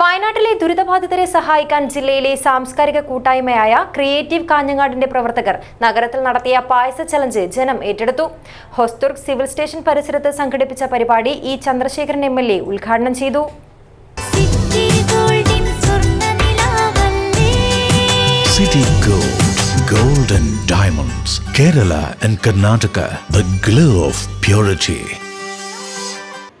വയനാട്ടിലെ ദുരിതബാധിതരെ സഹായിക്കാൻ ജില്ലയിലെ സാംസ്കാരിക കൂട്ടായ്മയായ ക്രിയേറ്റീവ് കാഞ്ഞങ്ങാടിന്റെ പ്രവർത്തകർ നഗരത്തിൽ നടത്തിയ പായസ ചലഞ്ച് ജനം ഏറ്റെടുത്തു. ഹൊസ്തുർഗ് സിവിൽ സ്റ്റേഷൻ പരിസരത്ത് സംഘടിപ്പിച്ച പരിപാടി E Chandrasekharan M L A ഉദ്ഘാടനം ചെയ്തു. സിറ്റി ഗോൾഡിൻ സ്വർണനിലാവല്ലേ? City Gold, Gold and Diamonds, Kerala and Karnataka, the glow of purity.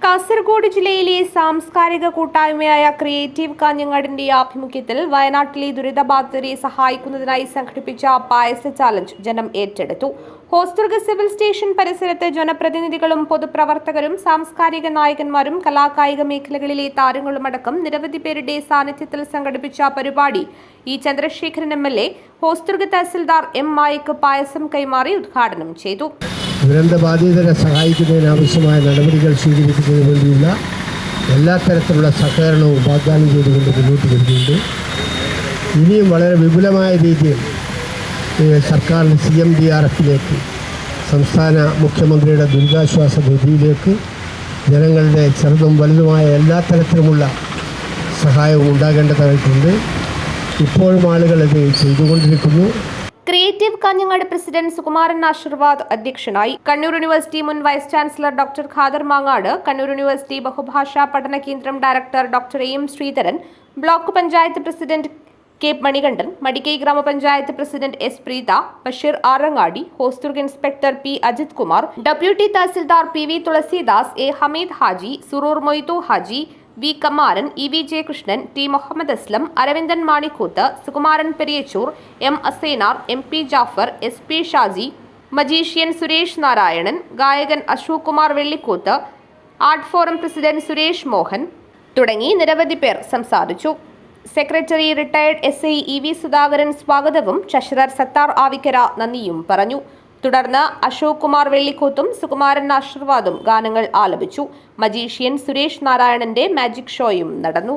Kasaragod ജില്ലയിലെ സാംസ്കാരിക കൂട്ടായ്മയായ ക്രിയേറ്റീവ് കാഞ്ഞങ്ങാടിന്റെ ആഭിമുഖ്യത്തിൽ വയനാട്ടിലെ ദുരിതബാധിതരെ സഹായിക്കുന്നതിനായി സംഘടിപ്പിച്ച പായസ ചാലഞ്ച് ജനം ഏറ്റെടുത്തു. ഹോസ്ദുർഗ് സിവിൽ സ്റ്റേഷൻ പരിസരത്ത് ജനപ്രതിനിധികളും പൊതുപ്രവർത്തകരും സാംസ്കാരിക നായകന്മാരും കലാകായിക മേഖലകളിലെ താരങ്ങളുമടക്കം നിരവധി പേരുടെ സാന്നിധ്യത്തിൽ സംഘടിപ്പിച്ച പരിപാടി E Chandrasekharan M L A Hosdurg tahsildar M മായിക്ക് പായസം കൈമാറി ഉദ്ഘാടനം ചെയ്തു. ദുരന്തബാധിതരെ സഹായിക്കുന്നതിനാവശ്യമായ നടപടികൾ സ്വീകരിക്കുന്നതിന് വേണ്ടിയുള്ള എല്ലാ തരത്തിലുള്ള സഹകരണവും വാഗ്ദാനം ചെയ്തുകൊണ്ട് മുന്നോട്ട് വരുന്നുണ്ട് ഇനിയും വളരെ വിപുലമായ രീതിയിൽ സർക്കാരിന്റെ സി എം ഡി ആർ എഫിലേക്ക് സംസ്ഥാന മുഖ്യമന്ത്രിയുടെ ദുരിതാശ്വാസ നിധിയിലേക്ക് ജനങ്ങളുടെ ചെറുതും വലുതുമായ എല്ലാ തരത്തിലുമുള്ള സഹായവും ഉണ്ടാകേണ്ടതായിട്ടുണ്ട്. ഇപ്പോഴും ആളുകൾ ഇത് ചെയ്തുകൊണ്ടിരിക്കുന്നു. ക്രിയേറ്റീവ് കാഞ്ഞങ്ങാട് പ്രസിഡന്റ് സുകുമാരൻ ആശീർവാദ് അധ്യക്ഷനായി കണ്ണൂർ യൂണിവേഴ്സിറ്റി മുൻ vice chancellor doctor Khader Mangad Kannur university ബഹുഭാഷാ പഠന കേന്ദ്രം director doctor A M Sreedharan block panchayat president K Manikandan Madikai ഗ്രാമപഞ്ചായത്ത് president S Preetha Basheer Arangadi Hosdurg inspector P Ajith Kumar deputy tahsildar P V Thulasidas A Hameed Haji Suroor Moidu Haji V Kamaran E V Jayakrishnan T Muhammad Aslam Aravindan Manikooth Sukumaran Periyachur M Asainar M P Jafar S P Shaji magician Suresh Narayanan ഗായകൻ Ashok Kumar Vellikkoth art forum president Suresh Mohan തുടങ്ങി നിരവധി പേർ സംസാരിച്ചു. Secretary retired S I E V Sudhakaran സ്വാഗതവും treasurer Sattar Avikkara നന്ദിയും പറഞ്ഞു. തുടർന്ന് അശോക് കുമാർ വെള്ളിക്കൂത്തും സുകുമാരൻ ആശീർവാദും ഗാനങ്ങൾ ആലപിച്ചു. മജീഷ്യൻ സുരേഷ് നാരായണന്റെ മാജിക് ഷോയും നടന്നു.